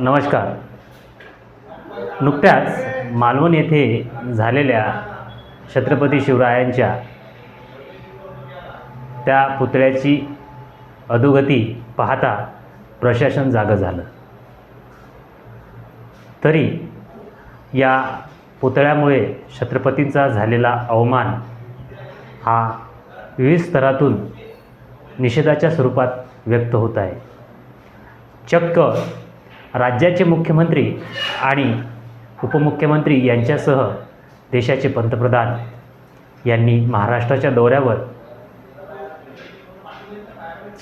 नमस्कार. नुकत्याच मालवण येथे झालेल्या छत्रपती शिवरायांच्या त्या पुतळ्याची अधोगती पाहता प्रशासन जागं झालं. तरी या पुतळ्यामुळे छत्रपतींचा झालेला अवमान हा विविध स्तरातून निषेधाच्या स्वरूपात व्यक्त होत आहे. चक्क राज्याचे मुख्यमंत्री आणि उपमुख्यमंत्री यांच्यासह देशाचे पंतप्रधान यांनी महाराष्ट्राच्या दौऱ्यावर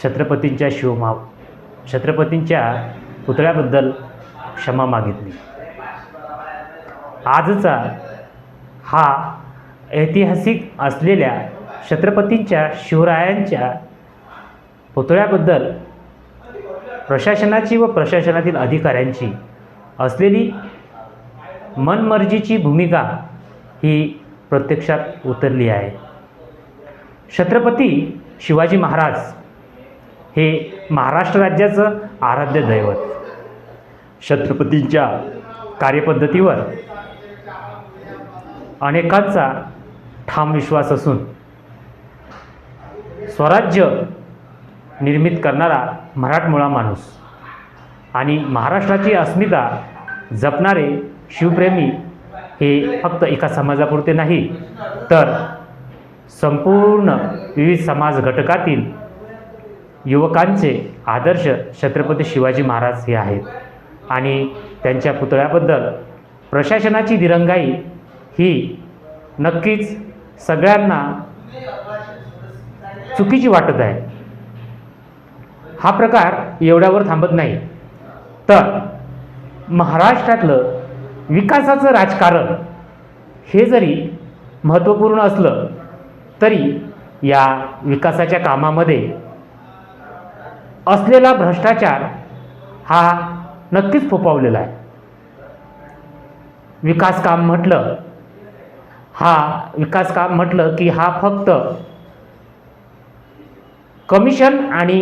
छत्रपतींच्या शिवमा छत्रपतींच्या पुतळ्याबद्दल क्षमा मागितली. आजचा हा ऐतिहासिक असलेल्या छत्रपतींच्या शिवरायांच्या पुतळ्याबद्दल प्रशासनाची व प्रशासनातील अधिकाऱ्यांची असलेली मनमर्जीची भूमिका ही प्रत्यक्षात उतरली आहे. छत्रपती शिवाजी महाराज हे महाराष्ट्र राज्याचं आराध्य दैवत. छत्रपतींच्या कार्यपद्धतीवर अनेकांचा ठाम विश्वास असून स्वराज्य निर्मित करणारा मराठमोळा माणूस. आणि महाराष्ट्राची अस्मिता जपणारे शिवप्रेमी हे फक्त एका समाजापुरते नाही तर संपूर्ण विविध समाज घटकातील युवकांचे आदर्श छत्रपती शिवाजी महाराज हे आहेत. आणि त्यांच्या पुतळ्याबद्दल प्रशासनाची दिरंगाई ही नक्कीच सगळ्यांना चुकीची वाटत आहे. हा प्रकार एवढ्यावर थांबत नाही. तर महाराष्ट्रातलं विकासाचं राजकारण हे जरी महत्त्वपूर्ण असलं तरी या विकासाच्या कामामध्ये असलेला भ्रष्टाचार हा नक्कीच फोपावलेला आहे. विकास काम म्हटलं हा विकास काम म्हटलं की हा फक्त कमिशन आणि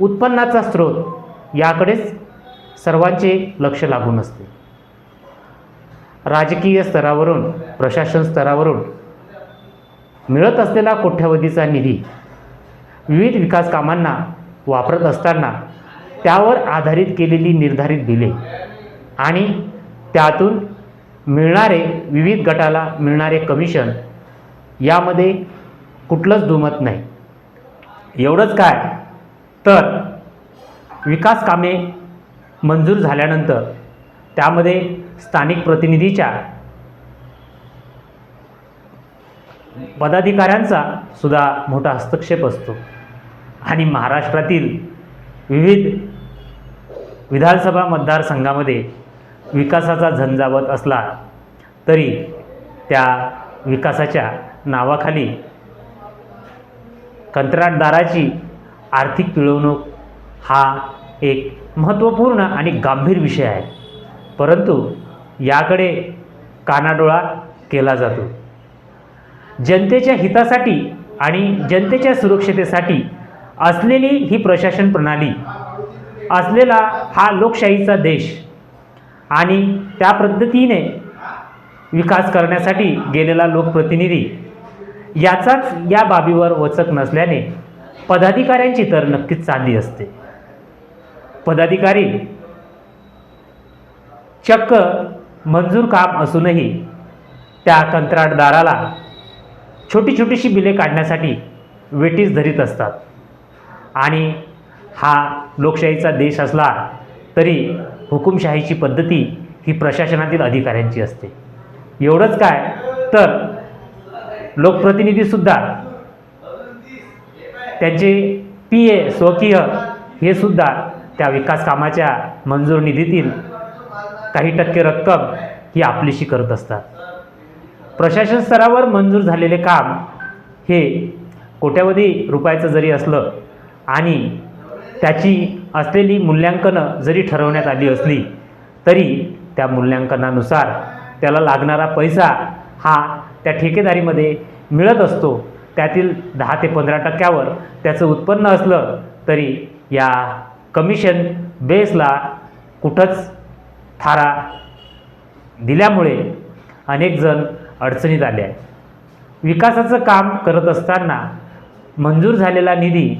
उत्पन्नाचा स्रोत याकडेच सर्वांचे लक्ष लागून असते. राजकीय स्तरावरून प्रशासन स्तरावरून मिळत असलेला कोट्यावधीचा निधी विविध विकास कामांना वापरत असताना त्यावर आधारित केलेली निर्धारित बिले आणि त्यातून मिळणारे विविध गटाला मिळणारे कमिशन यामध्ये कुठलंच दुमत नाही. एवढंच काय? तर विकास कामे मंजूर झाल्यानंतर त्यामध्ये स्थानिक प्रतिनिधीच्या पदाधिकाऱ्यांचा सुद्धा मोठा हस्तक्षेप असतो. आणि महाराष्ट्रातील विविध विधानसभा मतदारसंघामध्ये विकासाचा झंझावत असला तरी त्या विकासाच्या नावाखाली कंत्राटदाराची आर्थिक पिळवणूक हा एक महत्त्वपूर्ण आणि गंभीर विषय आहे. परंतु याकडे कानाडोळा केला जातो. जनतेच्या हितासाठी आणि जनतेच्या सुरक्षतेसाठी असलेली ही प्रशासन प्रणाली असलेला हा लोकशाहीचा देश आणि त्या पद्धतीने विकास करण्यासाठी गेलेला लोकप्रतिनिधी याचाच या बाबीवर वचक नसल्याने पदाधिकाऱ्यांची तर नक्कीच चांदी असते. पदाधिकारी चक्क मंजूर काम असूनही त्या कंत्राटदाराला छोटी छोटीशी बिले काढण्यासाठी वेटीस धरीत असतात. आणि हा लोकशाहीचा देश असला तरी हुकुमशाहीची पद्धती ही प्रशासनातील अधिकाऱ्यांची असते. एवढंच काय? तर लोकप्रतिनिधीसुद्धा त्यांचे पी ए स्वकीय हे सुद्धा त्या विकास कामाच्या मंजूर निधीतील काही टक्के रक्कम ही आपलीशी करत असतात. प्रशासन स्तरावर मंजूर झालेले काम हे कोट्यावधी रुपयाचं जरी असलं आणि त्याची असलेली मूल्यांकनं जरी ठरवण्यात आली असली तरी त्या मूल्यांकनानुसार त्याला लागणारा पैसा हा त्या ठेकेदारीमध्ये मिळत असतो. त्यातील दहा ते पंधरा टक्क्यावर त्याचं उत्पन्न असलं तरी या कमिशन बेसला कुठंच थारा दिल्यामुळे अनेकजण अडचणीत आले आहे विकासाचं काम करत असताना मंजूर झालेला निधी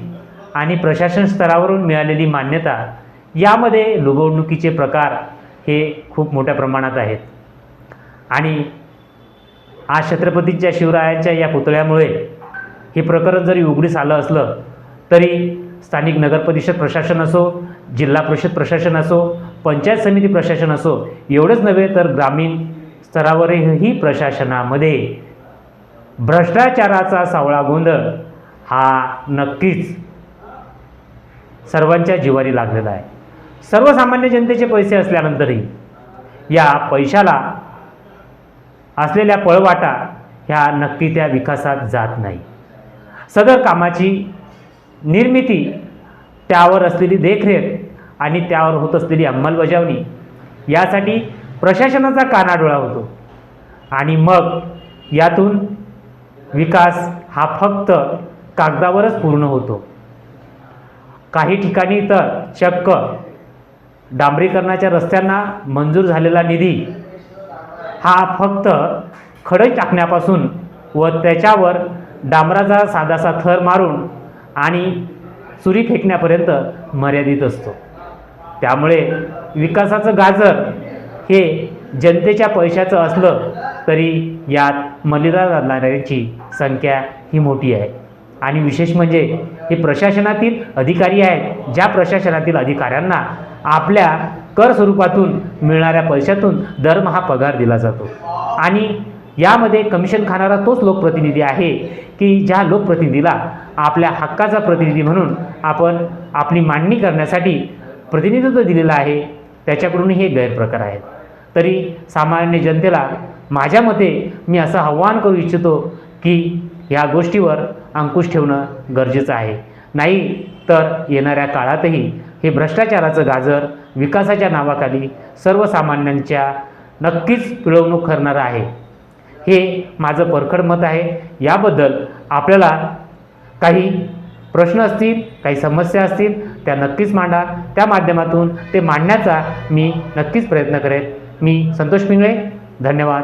आणि प्रशासन स्तरावरून मिळालेली मान्यता यामध्ये लुबवणुकीचे प्रकार हे खूप मोठ्या प्रमाणात आहेत. आणि आज छत्रपतीच्या शिवरायांच्या या पुतळ्यामुळे हे प्रकरण जरी उघडीस आलं असलं तरी स्थानिक नगरपरिषद प्रशासन असो जिल्हा परिषद प्रशासन असो पंचायत समिती प्रशासन असो एवढंच नव्हे तर ग्रामीण स्तरावरही प्रशासनामध्ये भ्रष्टाचाराचा सावळा गोंधळ हा नक्कीच सर्वांच्या जिवारी लागलेला आहे. सर्वसामान्य जनतेचे पैसे असल्यानंतरही या पैशाला असलेल्या पळवाटा ह्या नक्की त्या विकासात जात नाही. सदर कामाची निर्मिती त्यावर असलेली देखरेख आणि त्यावर होत असलेली अंमलबजावणी यासाठी प्रशासनाचा कानाडोळा होतो. आणि मग यातून विकास हा फक्त कागदावरच पूर्ण होतो. काही ठिकाणी तर चक्क डांबरीकरणाच्या रस्त्यांना मंजूर झालेला निधी हा फक्त खडे टाकण्यापासून व त्याच्यावर डांबराचा साधासा थर मारून आणि सुरी फेकण्यापर्यंत मर्यादित असतो. त्यामुळे विकासाचं गाजर हे जनतेच्या पैशाचं असलं तरी यात मलिदा जाणाऱ्यांची संख्या ही मोठी आहे. आणि विशेष म्हणजे हे प्रशासनातील अधिकारी आहेत ज्या प्रशासनातील अधिकाऱ्यांना आपल्या कर स्वरूपातून मिळणाऱ्या पैशातून दरमहा पगार दिला जातो. आणि यामध्ये कमिशन खाणारा तोच लोकप्रतिनिधी आहे की ज्या लोकप्रतिनिधीला आपल्या हक्काचा प्रतिनिधी म्हणून आपण आपली मांडणी करण्यासाठी प्रतिनिधित्व दिलेलं आहे त्याच्याकडून हे गैरप्रकार आहेत. तरी सामान्य जनतेला माझ्या मते मी असं आव्हान करू इच्छितो की ह्या गोष्टीवर अंकुश ठेवणं गरजेचं आहे. नाही तर येणाऱ्या काळातही हे भ्रष्टाचाराचं गाजर विकासाच्या नावाखाली सर्वसामान्यांच्या नक्कीच पिळवणूक करणारं आहे. हे माझं परखड मत आहे. याबद्दल आपल्याला काही प्रश्न असतील काही समस्या असतील त्या नक्कीच मांडा. त्या माध्यमातून ते मांडण्याचा मी नक्कीच प्रयत्न करेन. मी संतोष पिंगळे. धन्यवाद.